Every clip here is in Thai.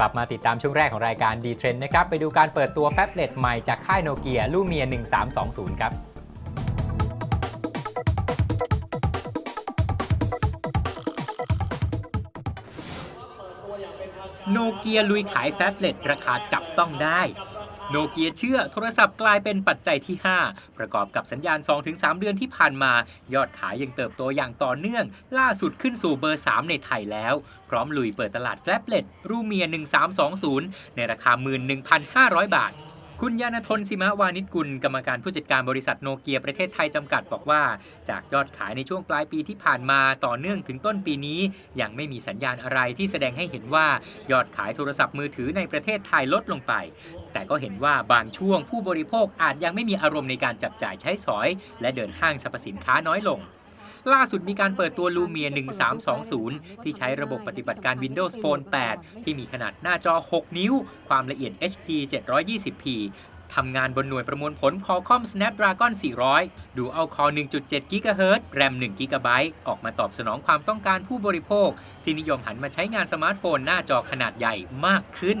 กลับมาติดตามช่วงแรกของรายการ D Trend นะครับ ไปดูการเปิดตัวแฟบเล็ตใหม่จากค่ายโนเกียลูเมีย 1320 ครับโนเกียลุยขายแฟบเล็ตราคาจับต้องได้ โนเกียเชื่อโทรศัพท์กลายเป็นปัจจัยที่ 5 ประกอบกับสัญญาณ 2-3 เดือนที่ผ่านมา ยอดขายยังเติบโตอย่างต่อเนื่อง ล่าสุดขึ้นสู่เบอร์ 3 ในไทยแล้ว พร้อมลุยเปิดตลาดแฟลปเล็ตรูเมีย 1320 ในราคา 11,500 บาท คุณยานทนสิมาวานิชกุลกรรมการผู้จัดการบริษัทโนเกียประเทศไทยจำกัดบอกว่า จากยอดขายในช่วงปลายปีที่ผ่านมาต่อเนื่องถึงต้นปีนี้ ยังไม่มีสัญญาณอะไรที่แสดงให้เห็นว่ายอดขายโทรศัพท์มือถือในประเทศไทยลดลงไป แต่ก็เห็นว่าบางช่วงผู้บริโภคอาจยังไม่มีอารมณ์ในการจับจ่ายใช้สอย และเดินห้างสรรพสินค้าน้อยลง ล่าสุดมีการเปิดตัว Lumia 1320 ที่ใช้ระบบปฏิบัติการ Windows Phone 8 ที่มีขนาดหน้าจอ 6 นิ้ว ความละเอียด HD 720p ทำงานบนหน่วยประมวลผล Qualcomm Snapdragon 400 Dual Core 1.7 GHz RAM 1 GB ออกมาตอบสนองความต้องการผู้บริโภค ที่นิยมหันมาใช้งานสมาร์ทโฟนหน้าจอขนาดใหญ่มากขึ้น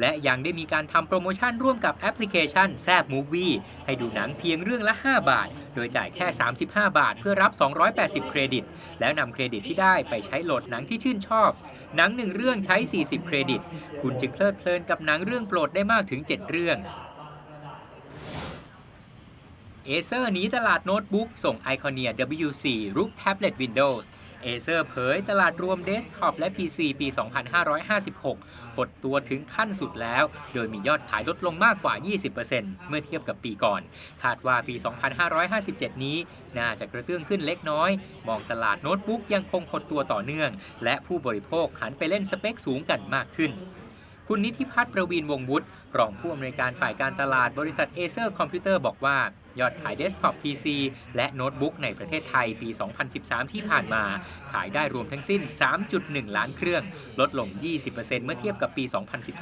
และยังได้มีการทำโปรโมชั่นร่วมกับแอปพลิเคชันแซบมูวี่ให้ดูหนังเพียงเรื่องละ 5 บาท โดยจ่ายแค่ 35 บาท เพื่อรับ 280 เครดิต แล้วนำเครดิตที่ได้ไปใช้โหลดหนังที่ชื่นชอบ หนังหนึ่งเรื่องใช้ 40 เครดิต คุณจึงเพลิดเพลินกับหนังเรื่องโปรดได้มากถึง 7 เรื่องเอเซอร์หนีตลาดโน้ตบุ๊กส่ง Iconia W4 รูปแท็บเล็ต Windows เอเซอร์เผยตลาดรวมเดสก์ท็อปและ PC ปี 2556 หดตัวถึงขั้นสุดแล้ว โดยมียอดขายลดลงมากกว่า 20%เมื่อเทียบกับปีก่อน คาดว่าปี 2557 นี้ น่าจะกระเตื้องขึ้นเล็กน้อย มองตลาดโน้ตบุ๊กยังคงหดตัวต่อเนื่อง และผู้บริโภคหันไปเล่นสเปคสูงกันมากขึ้นคุณนิติพัฒน์ประวีนวงศ์วุฒิรองผู้อำนวยการฝ่ายการตลาดบริษัทเอเซอร์คอมพิวเตอร์บอกว่า ยอดขายเดสก์ท็อป PC และโน้ตบุ๊กในประเทศไทยปี 2013 ที่ผ่านมา ขายได้รวมทั้งสิ้น 3.1 ล้านเครื่อง ลดลง 20%เมื่อเทียบกับปี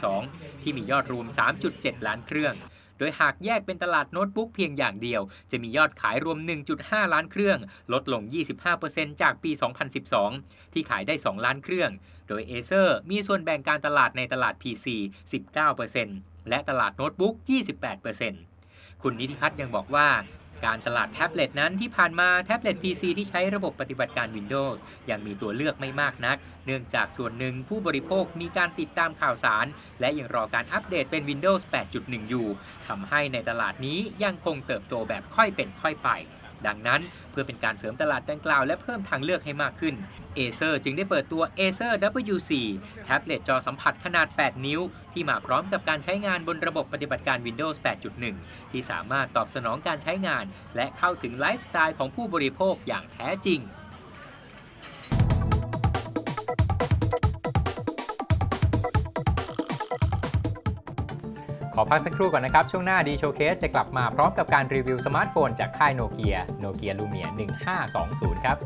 2012 ที่มียอดรวม 3.7 ล้านเครื่องโดยหากแยกเป็นตลาดโน้ตบุ๊กเพียงอย่างเดียว จะมียอดขายรวม 1.5 ล้านเครื่อง ลดลง 25%จากปี 2012 ที่ขายได้ 2 ล้านเครื่อง โดย Acer มีส่วนแบ่งการตลาดในตลาด PC 19%และตลาดโน้ตบุ๊ก 28% คุณนิติพัฒน์ยังบอกว่าการตลาดแท็บเล็ตนั้นที่ผ่านมาแท็บเล็ต PC ที่ใช้ระบบปฏิบัติการ Windows ยังมีตัวเลือกไม่มากนัก เนื่องจากส่วนหนึ่งผู้บริโภคมีการติดตามข่าวสาร และยังรอการอัปเดตเป็น Windows 8.1 อยู่ทำให้ในตลาดนี้ยังคงเติบโตแบบค่อยเป็นค่อยไป ดังนั้น เพื่อเป็นการเสริมตลาดดังกล่าวและเพิ่มทางเลือกให้มากขึ้น Acer จึงได้เปิดตัว Acer W4 แท็บเล็ตจอสัมผัสขนาด 8 นิ้ว ที่มาพร้อมกับการใช้งานบนระบบปฏิบัติการ Windows 8.1 ที่สามารถตอบสนองการใช้งาน และเข้าถึงไลฟ์สไตล์ของผู้บริโภคอย่างแท้จริง ขอพักสักครู่ก่อนนะครับ ช่วงหน้าดีโชว์เคสจะกลับมาพร้อมกับการรีวิวสมาร์ทโฟนจากค่ายโนเกียโนเกียลูเมีย1520 ครับ